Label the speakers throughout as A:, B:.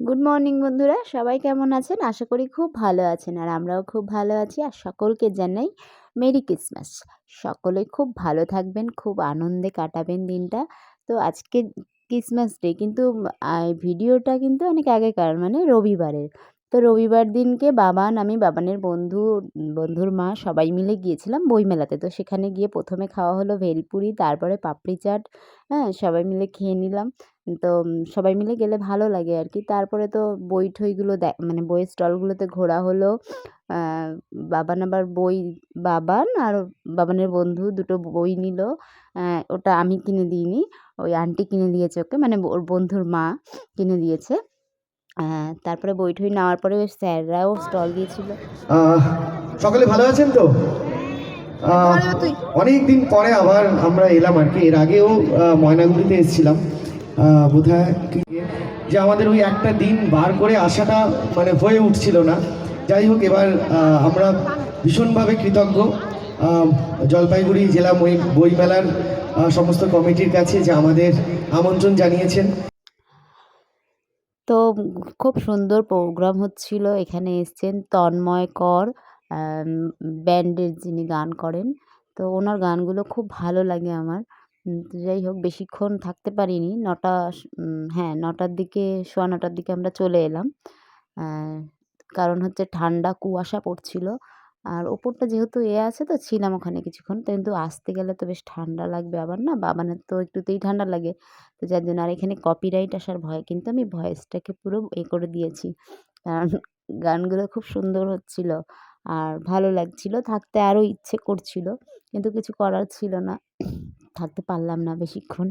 A: Good morning বন্ধুরা। সবাই কেমন আছেন? আশা করি খুব ভালো আছেন আর আমরাও খুব ভালো আছি আর সকলকে জানাই মেরি ক্রিসমাস সকলে খুব ভালো থাকবেন, খুব আনন্দে কাটাবেন দিনটা। তো আজকে ক্রিসমাস ডে কিন্তু ভিডিওটা কিন্তু অনেক আগেকার মানে রবিবারের। তো রবিবার দিনকে বাবান আমি, বাবানের বন্ধু, বন্ধুর মা সবাই মিলে গিয়েছিলাম বইমেলাতে। তো সেখানে গিয়ে প্রথমে খাওয়া হলো ভেলপুরি, তারপরে পাপড়ি চাট হ্যাঁ সবাই মিলে খেয়ে নিলাম। তো সবাই মিলে গেলে ভালো লাগে আর কি। তারপরে তো বই ঠইগুলো দে মানে বইয়ের স্টলগুলোতে ঘোরা হলো। বাবান আবার বই, বাবান আর বাবানের বন্ধু দুটো বই নিল। ওটা আমি কিনে দিইনি, ওই আন্টি কিনে দিয়েছে ওকে মানে ওর বন্ধুর মা কিনে দিয়েছে। তারপরে বই ঠই নেওয়ার পরে স্যাররাও স্টল দিয়েছিল
B: সকলে ভালো আছেন তো? অনেক দিন পরে আবার আমরা এলাম আর কি। এর আগেও ময়নাগুড়িতে এসেছিলাম। বোধ হয় যে আমাদের ওই একটা দিন বার করে আসাটা মানে হয়ে উঠছিল না। যাই হোক এবার আমরা ভীষণভাবে কৃতজ্ঞ। জলপাইগুড়ি জেলা বই বইমেলার সমস্ত কমিটির কাছে যে আমাদের আমন্ত্রণ জানিয়েছেন।
A: তো খুব সুন্দর প্রোগ্রাম হচ্ছিল। এখানে এসছেন তন্ময় কর ব্যান্ডের যিনি গান করেন। তো ওনার গানগুলো খুব ভালো লাগে আমার। যাই হোক, বেশিক্ষণ থাকতে পারিনি। নটা হ্যাঁ নটার দিকে, সোয়া নটার দিকে আমরা চলে এলাম। কারণ হচ্ছে ঠান্ডা কুয়াশা পড়ছিল। আর ওপরটা যেহেতু এ আছে তো ছিলাম ওখানে কিছুক্ষণ কিন্তু আসতে গেলে তো বেশ ঠান্ডা লাগবে আবার না? বাবানের তো একটুতেই ঠান্ডা লাগে। তো যার জন্য আর এখানে কপিরাইট আসার ভয়, কিন্তু আমি ভয়েসটাকে পুরো এ করে দিয়েছি। কারণ গানগুলো খুব সুন্দর হচ্ছিল আর ভালো লাগছিল। থাকতে আরও ইচ্ছে করছিল, কিন্তু কিছু করার ছিল না। থাকতে পারলাম না বেশিক্ষণ।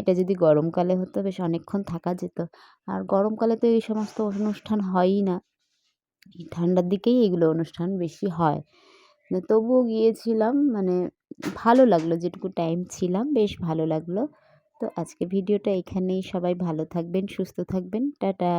A: এটা যদি গরমকালে হতো বেশ অনেকক্ষণ থাকা যেত। আর গরমকালে তো এই সমস্ত অনুষ্ঠান হয়ই না। ঠান্ডার দিকেই এগুলো অনুষ্ঠান বেশি হয়। তবুও গিয়েছিলাম মানে ভালো লাগল, যেটুকু টাইম ছিলাম, বেশ ভালো লাগল। তো আজকে ভিডিওটা এখানেই, সবাই ভালো থাকবেন, সুস্থ থাকবেন, টাটা।